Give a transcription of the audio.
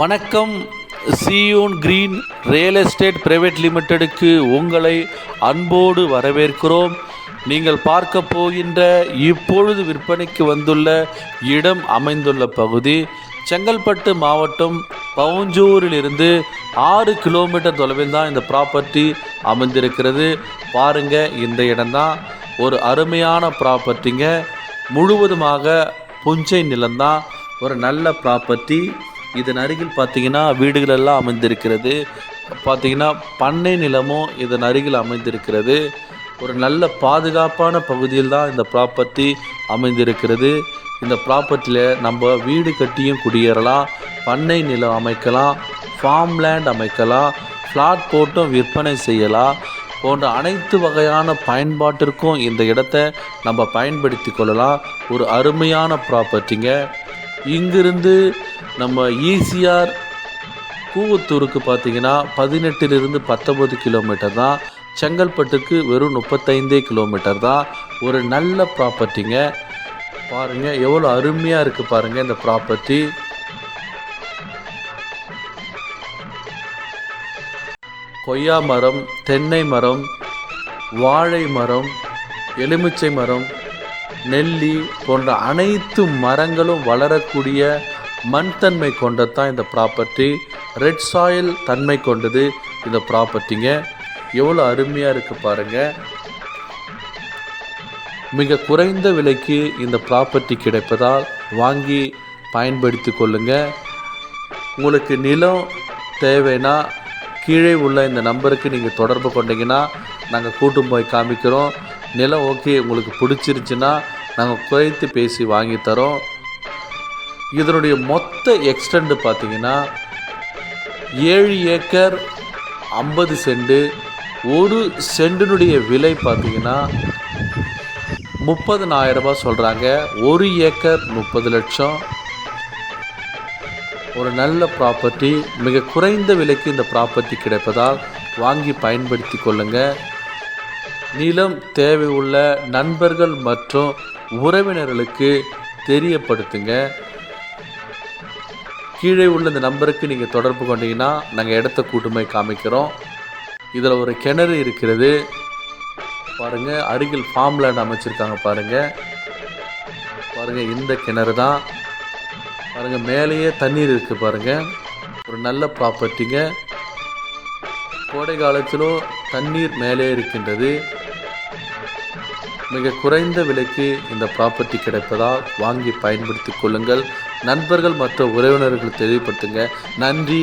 வணக்கம் சியூன் green real estate private லிமிடெடுக்கு உங்களை அன்போடு வரவேற்கிறோம். நீங்கள் பார்க்க போகின்ற இப்பொழுது விற்பனைக்கு வந்துள்ள இடம் அமைந்துள்ள பகுதி செங்கல்பட்டு மாவட்டம் பவுஞ்சூரிலிருந்து ஆறு கிலோமீட்டர் தொலைவில் தான் இந்த ப்ராப்பர்ட்டி அமைந்திருக்கிறது. பாருங்க இந்த இடம்தான். ஒரு அருமையான ப்ராப்பர்ட்டிங்க முழுவதுமாக புஞ்சை நிலம்தான். ஒரு நல்ல ப்ராப்பர்ட்டி இதன் அருகில் பார்த்தீங்கன்னா வீடுகள் எல்லாம் அமைந்திருக்கிறது. பார்த்தீங்கன்னா பண்ணை நிலமும் இதன் அருகில் அமைந்திருக்கிறது. ஒரு நல்ல பாதுகாப்பான பகுதியில் தான் இந்த ப்ராப்பர்ட்டி அமைந்திருக்கிறது. இந்த ப்ராப்பர்ட்டியில் நம்ம வீடு கட்டியும் குடியேறலாம் பண்ணை நிலம் அமைக்கலாம் ஃபார்ம் லேண்ட் அமைக்கலாம் ஃப்ளாட் போட்டும் விற்பனை செய்யலாம் போன்ற அனைத்து வகையான பயன்பாட்டிற்கும் இந்த இடத்த நம்ம பயன்படுத்தி கொள்ளலாம். ஒரு அருமையான ப்ராப்பர்ட்டிங்க இங்கிருந்து நம்ம ஈசிஆர் கூவத்தூருக்கு பார்த்தீங்கன்னா பதினெட்டிலிருந்து பத்தொம்பது கிலோமீட்டர் தான். செங்கல்பட்டுக்கு வெறும் முப்பத்தைந்தே கிலோமீட்டர் தான். ஒரு நல்ல ப்ராப்பர்ட்டிங்க பாருங்கள் எவ்வளோ அருமையாக இருக்குது பாருங்கள் இந்த ப்ராப்பர்ட்டி கொய்யா மரம் தென்னை மரம் வாழை மரம் எலுமிச்சை மரம் நெல்லி போன்ற அனைத்து மரங்களும் வளரக்கூடிய மண் தன்மை கொண்டது தான் இந்த ப்ராப்பர்ட்டி ரெட் சாயில் தன்மை கொண்டது இந்த ப்ராப்பர்ட்டிங்க எவ்வளோ அருமையாக இருக்குது பாருங்கள் மிக குறைந்த விலைக்கு இந்த ப்ராப்பர்ட்டி கிடைப்பதால் வாங்கி பயன்படுத்தி கொள்ளுங்கள் உங்களுக்கு நிலம் தேவைன்னா கீழே உள்ள இந்த நம்பருக்கு நீங்கள் தொடர்பு கொண்டீங்கன்னா நாங்கள் கூட்டும் போய் காமிக்கிறோம். நிலம் ஓகே உங்களுக்கு பிடிச்சிருச்சுன்னா நாங்கள் குறைத்து பேசி வாங்கி தரோம். இதனுடைய மொத்த எக்ஸ்டெண்டு பார்த்தீங்கன்னா ஏழு ஏக்கர் ஐம்பது செண்டு. ஒரு சென்டினுடைய விலை பார்த்தீங்கன்னா முப்பதனாயிரம் ரூபாய் சொல்கிறாங்க ஒரு ஏக்கர் முப்பது லட்சம். ஒரு நல்ல ப்ராப்பர்ட்டி மிக குறைந்த விலைக்கு இந்த ப்ராப்பர்ட்டி கிடைப்பதால் வாங்கி பயன்படுத்தி கொள்ளுங்கள் நிலம் தேவை உள்ள நண்பர்கள் மற்றும் உறவினர்களுக்கு தெரியப்படுத்துங்க. கீழே உள்ள இந்த நம்பருக்கு நீங்கள் தொடர்பு கொண்டீங்கன்னா நாங்கள் இடத்த கூட்டுமை காமிக்கிறோம். இதில் ஒரு கிணறு இருக்கிறது. பாருங்கள் அருகில் ஃபார்ம் லேண்ட் அமைச்சிருக்காங்க பாருங்கள் பாருங்கள் இந்த கிணறு தான். பாருங்கள் மேலேயே தண்ணீர் இருக்குது பாருங்கள் ஒரு நல்ல ப்ராப்பர்ட்டிங்க கோடை காலத்திலும் தண்ணீர் மேலே இருக்கின்றது. மிக குறைந்த விலைக்கு இந்த ப்ராப்பர்ட்டி கிடைப்பதால் வாங்கி பயன்படுத்தி கொள்ளுங்கள். நண்பர்கள் மற்ற உறவினர்கள் தெளிவுபடுத்துங்க. நன்றி.